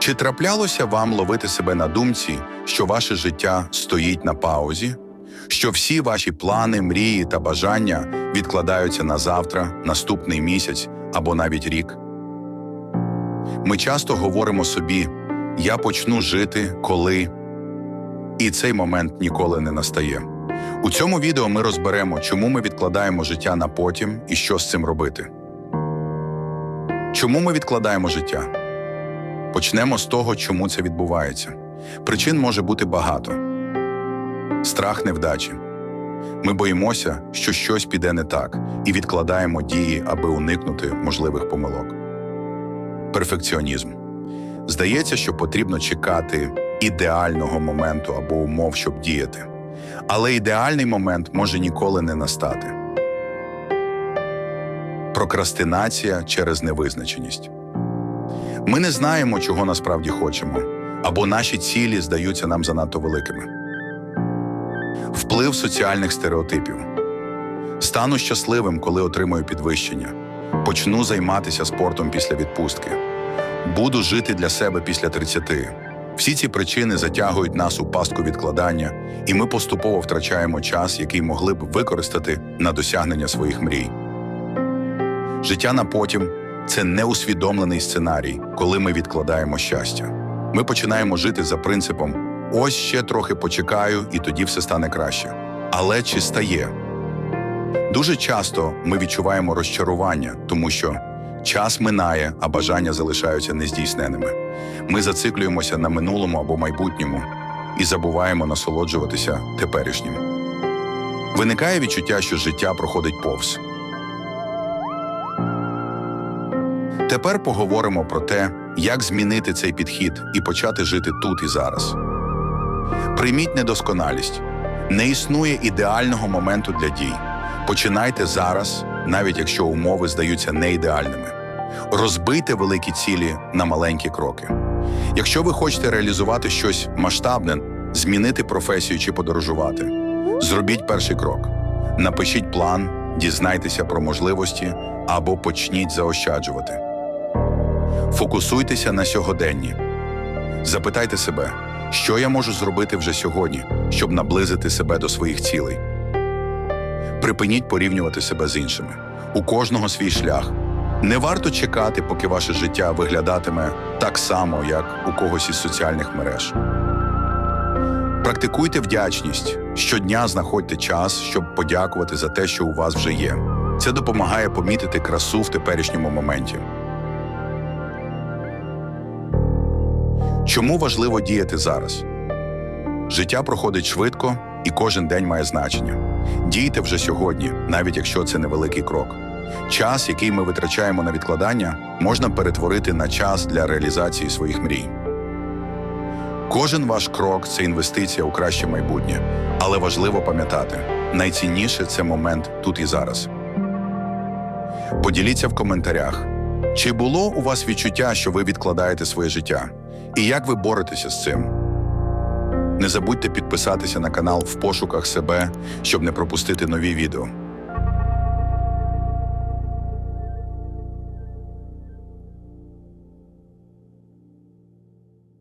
Чи траплялося вам ловити себе на думці, що ваше життя стоїть на паузі? Що всі ваші плани, мрії та бажання відкладаються на завтра, наступний місяць або навіть рік? Ми часто говоримо собі: я почну жити, коли. І цей момент ніколи не настає. У цьому відео ми розберемо, чому ми відкладаємо життя на потім і що з цим робити. Чому ми відкладаємо життя? Почнемо з того, чому це відбувається. Причин може бути багато: страх невдачі. Ми боїмося, що щось піде не так, і відкладаємо дії, аби уникнути можливих помилок. Перфекціонізм. Здається, що потрібно чекати ідеального моменту або умов, щоб діяти. Але ідеальний момент може ніколи не настати. Прокрастинація через невизначеність. Ми не знаємо, чого насправді хочемо, або наші цілі здаються нам занадто великими. Вплив соціальних стереотипів. Стану щасливим, коли отримаю підвищення. Почну займатися спортом після відпустки. Буду жити для себе після 30. Всі ці причини затягують нас у пастку відкладання, і ми поступово втрачаємо час, який могли б використати на досягнення своїх мрій. Життя на потім це неусвідомлений сценарій, коли ми відкладаємо щастя. Ми починаємо жити за принципом: ось ще трохи почекаю, і тоді все стане краще. Але чи стає? Дуже часто ми відчуваємо розчарування, тому що час минає, а бажання залишаються нездійсненими. Ми зациклюємося на минулому або майбутньому і забуваємо насолоджуватися теперішнім. Виникає відчуття, що життя проходить повз. Тепер поговоримо про те, як змінити цей підхід і почати жити тут і зараз. Прийміть недосконалість. Не існує ідеального моменту для дій. Починайте зараз, навіть якщо умови здаються неідеальними. Розбийте великі цілі на маленькі кроки. Якщо ви хочете реалізувати щось масштабне, змінити професію чи подорожувати, зробіть перший крок. Напишіть план, дізнайтеся про можливості або почніть заощаджувати. Фокусуйтеся на сьогоденні. Запитайте себе, що я можу зробити вже сьогодні, щоб наблизити себе до своїх цілей. Припиніть порівнювати себе з іншими. У кожного свій шлях. Не варто чекати, поки ваше життя виглядатиме так само, як у когось із соціальних мереж. Практикуйте вдячність. Щодня знаходьте час, щоб подякувати за те, що у вас вже є. Це допомагає помітити красу в теперішньому моменті. Чому важливо діяти зараз? Життя проходить швидко, і кожен день має значення. Дійте вже сьогодні, навіть якщо це невеликий крок. Час, який ми витрачаємо на відкладання, можна перетворити на час для реалізації своїх мрій. Кожен ваш крок це інвестиція у краще майбутнє, але важливо пам'ятати, найцінніше це момент тут і зараз. Поділіться в коментарях, чи було у вас відчуття, що ви відкладаєте своє життя, і як ви боретеся з цим. Не забудьте підписатися на канал в пошуках себе, щоб не пропустити нові відео.